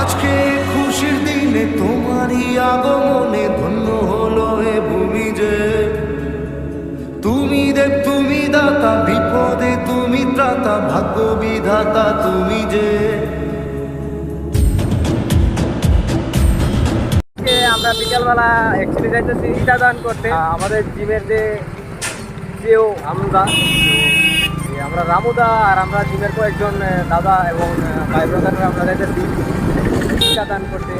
আজকে খুশির দিনে তোমারই আগমনে ধন্য হলো এ ভূমি যে। তুমি দেব তুমি দাতা বিপদে তুমি ত্রাতা ভাগ্য বিধাতা তুমি যে। আমরা বিকালবেলা অ্যাকচুয়ালি যাইতেছি ইটা দান করতে। আমাদের জিমের যে জিও আমরা আমরা রামুদা আর আমরা জিমের কয়েকজন দাদা এবং ভাই ব্রাদাররা আমরা যাইতেছি। ইটা দান করতে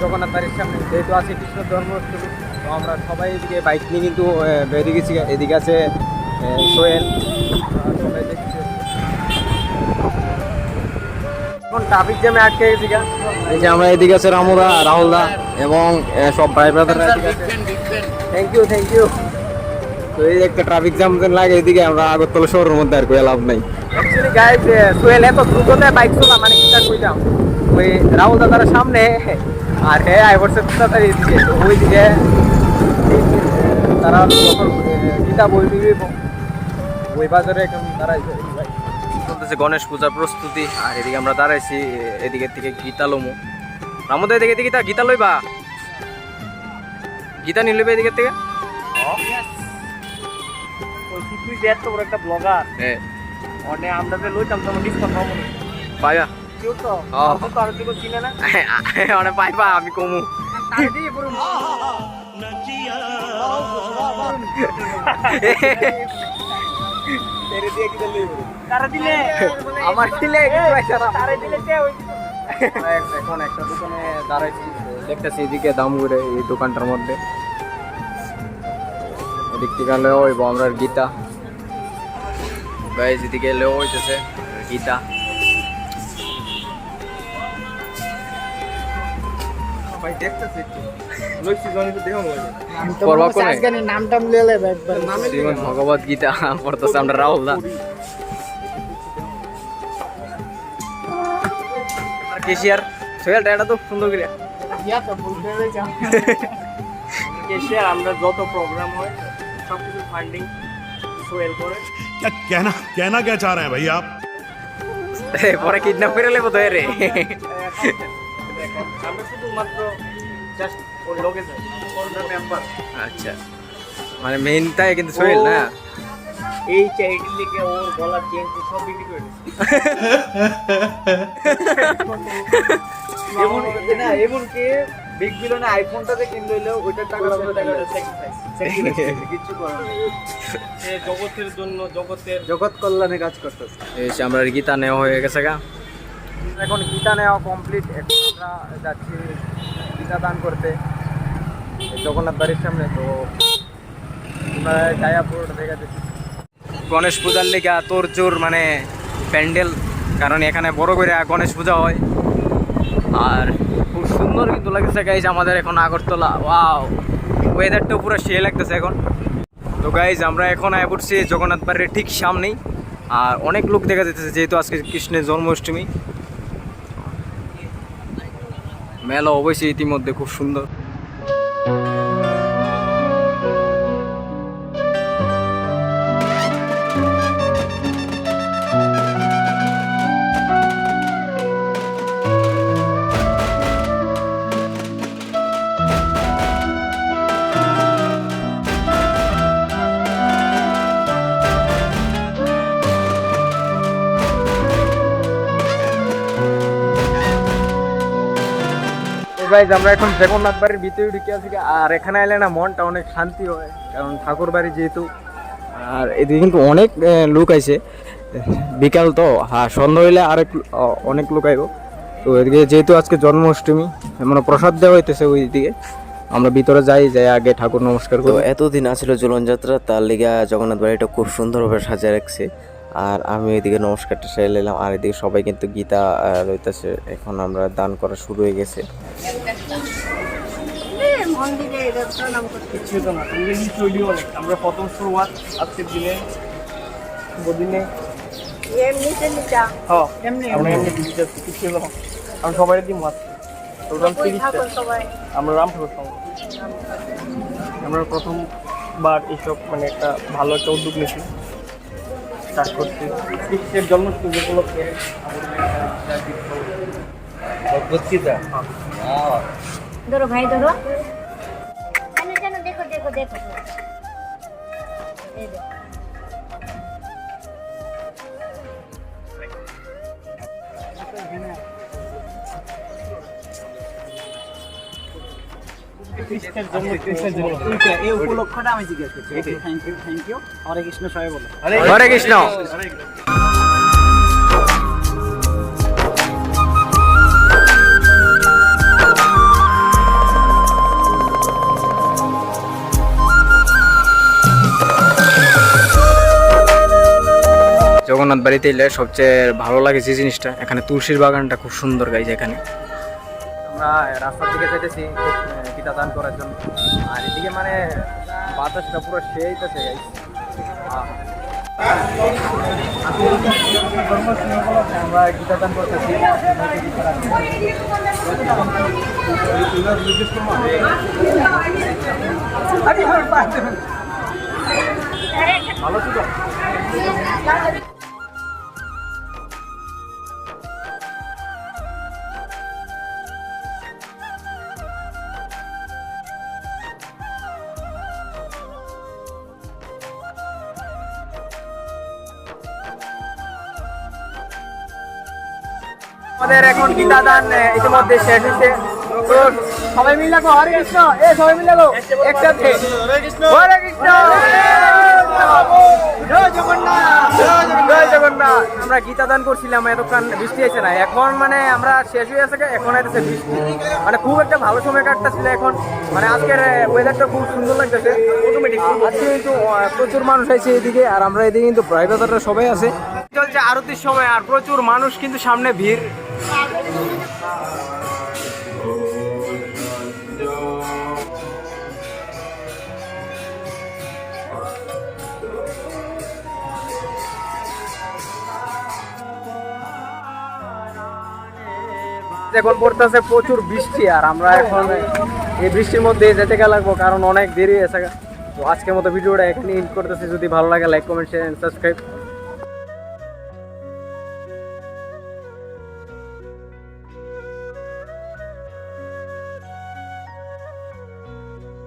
জগন্নাথ বাড়ির সামনে যেহেতু আছে কৃষ্ণ জন্মাষ্টমী তো আমরা সবাই এদিকে বাইক নিয়ে কিন্তু বেরিয়ে গেছি। এদিকে আছে আহ, সবাই দেখছি এখন ট্রাফিক জ্যামে আটকে গেছি এই যে আমরা এদিকে আছে রামুদা রাহুলদা এবং সব ভাই brother thank you thank you তো এই একটা ট্রাফিক জ্যাম লাগে এদিকে আমরা আগরতলা শহরের মধ্যে আর কোনো লাভ নাই। অ্যাকচুয়ালি গাইস সোহেল এত দ্রুত বাইক চলা মানে কিটা কইতাম? ওই রাহুল দাদার সামনে। আর হে আই বলছে তাড়াতাড়ি এদিকে। তো ওইদিকে তারা গীতা বই দিবে ওই বাজারে ভাই চলতেছে গণেশ পূজার প্রস্তুতি আর এদিকে আমরা দাঁড়াইছি এদিকে থেকে গীতা লমু। আমাদের এদিকে গীতা গীতা লইবা? গীতা নিয়ে লইবা এদিকে থেকে? তুই যে এত বড় একটা ব্লগার হ্যাঁ। অনে আমরা যে লইতাম তোমার ডিসকাউন্ট পাবো পাইবা অনেক পাইবা আমি কমু। আমার দিলে এখন একটা দোকানে দাঁড়াইছি দেখতেছি এদিকে দাম ঘুরে এই দোকানটার মধ্যে। এদিক থেকে লেও হইব আমরা গীতা। গাইজ এদিকে লেও হইতেছে গীতা। ভাই দেখতেছি একটু। লইছি জনি তো দেখো মজা। পড়বা কোনে? আজকে নাম টাম লেলে ভাই শ্রীমদ ভগবত গীতা পড়তেছে আমরা রাহুল দা আর কেশিয়ার সোহেল এটা তো সুন্দর করে। ইয়া তো বলতে হয়েছে কেশিয়ার আমরা যত প্রোগ্রাম হয় সব কিছু ফান্ডিং সোহেল করে। কেনা কে চাহ রহে ভাই আপ কিডন্যাপ করে লেবো তো রে হ্যাঁ, হ্যাঁ। আমরা শুধুমাত্র জাস্ট ওর লোকে যাই ওর মেম্বার আচ্ছা। মানে মেইনটাই কিন্তু সোহেল না? এই চ্যারিটির লিগে ওর গলার চেন সব বিক্রি করে এমন না এমনকি বিগ বিলনে আইফোনটাতে কিনলে হইলেও ওইটার টাকা টাকা কিছু করার জগতের জন্য জগতের জগৎ কল্যাণে কাজ করতেছে। এই যে আমরা গীতা নেওয়া হয়ে গেছে গা। এখন গীতা নেওয়া কমপ্লিট এখন আমরা যাচ্ছি গীতা দান করতে। জগন্নাথ বাড়ির সামনে, তো ডায়াপুর দেখা গণেশ পূজার লেগা তোর জোর মানে প্যান্ডেল, কারণ এখানে বড় করে গণেশ পূজা হয়। আর খুব সুন্দর কিন্তু লাগতেছে গাইজ আমাদের এখন আগরতলা। ওয়াও ওয়েদারটাও পুরো সে লাগতেছে এখন। তো গাইজ আমরা এখন আয় পড়ছি জগন্নাথ বাড়ির ঠিক সামনেই। আর অনেক লোক দেখা যেতেছে যেহেতু আজকে কৃষ্ণের জন্মাষ্টমী। মেলা অবশ্যই ইতিমধ্যে খুব সুন্দর। গাইজ আমরা এখন জগন্নাথ বাড়ির ভিতরে ঢুকে আছি আর এখানে এলে না মনটা অনেক শান্তি হয় কারণ ঠাকুর বাড়ি যেহেতু আর এদিকে কিন্তু অনেক লোক আইছে। বিকাল তো হ্যাঁ সন্ধ্যা হইলে আরেক অনেক লোক আইব। তো এদিকে যেহেতু আজকে জন্মাষ্টমী মানে প্রসাদ দেওয়া হইতেছে ওই দিকে আমরা ভিতরে যাই যাই আগে ঠাকুর নমস্কার তো করি। এতদিন আছিল ঝুলনযাত্রা তার লিগা জগন্নাথ বাড়িটা খুব সুন্দরভাবে সাজিয়ে রাখছে। আর আমি এদিকে নমস্কারটা সেরে নিলাম আর এদিকে সবাই কিন্তু গীতা আহ, লইতেছে এখন আমরা দান করা শুরু হয়ে গেছে। কিছু না তুমি চলি অনেক। আমরা প্রথম শুরুয়াত আজকের দিনে দিনে হ্যাঁ আমরা সবাই দিন আমরা রামপুর আমরা প্রথমবার এইসব মানে একটা ভালো একটা উদ্যোগ নিয়েছি। স্টার্ট করছি। কৃষ্ণের জন্মাষ্টমী উপলক্ষে ধরো ভাই ধরো। দেখো দেখো এই দেখো। এই উপলক্ষটা আমি জিজ্ঞেস করছি thank you thank you Hare Krishna. সবাই বলো হরে কৃষ্ণ। জগন্নাথ বাড়িতে এলে সবচেয়ে ভালো লাগে যে জিনিসটা এখানে তুলসীর বাগানটা খুব সুন্দর গাইছে এখানে। আমরা রাস্তার দিকে যেতেছি গীতা দান করার জন্য। আর এদিকে মানে বাতাসটা পুরো সেইতেছে গাইছে আমরা গীতা দান করতেছি ভালো ছিল? আমাদের এখন গীতা দান ইতিমধ্যে শেষ হয়েছে তো সবাই মিলে লাগো হরে কৃষ্ণ। এ সবাই মিলে লাগো একসাথে হরে কৃষ্ণ। হরে আমরা গীতা দান করছিলাম এতক্ষণ বৃষ্টি হয়েছে না। এখন মানে আমরা শেষ হয়ে গেছে এখন হইতেছে বৃষ্টি। মানে খুব একটা ভালো সময় কাটতেছিল এখন। মানে আজকের ওয়েদারটা খুব সুন্দর লাগতেছে। আজকে কিন্তু প্রচুর মানুষ আছে এদিকে আর আমরা এদিকে কিন্তু প্রায় সবাই আছে। চলছে আরতির সময় আর প্রচুর মানুষ কিন্তু সামনে ভিড়। এখন পড়তেছে প্রচুর বৃষ্টি আর আমরা এখন এই বৃষ্টির মধ্যে যেতে গেলে লাগবো, কারণ অনেক দেরি হয়েছে। তো আজকের মতো ভিডিওটা এখানে ইন করতেছি। যদি ভালো লাগে লাইক কমেন্ট শেয়ার সাবস্ক্রাইব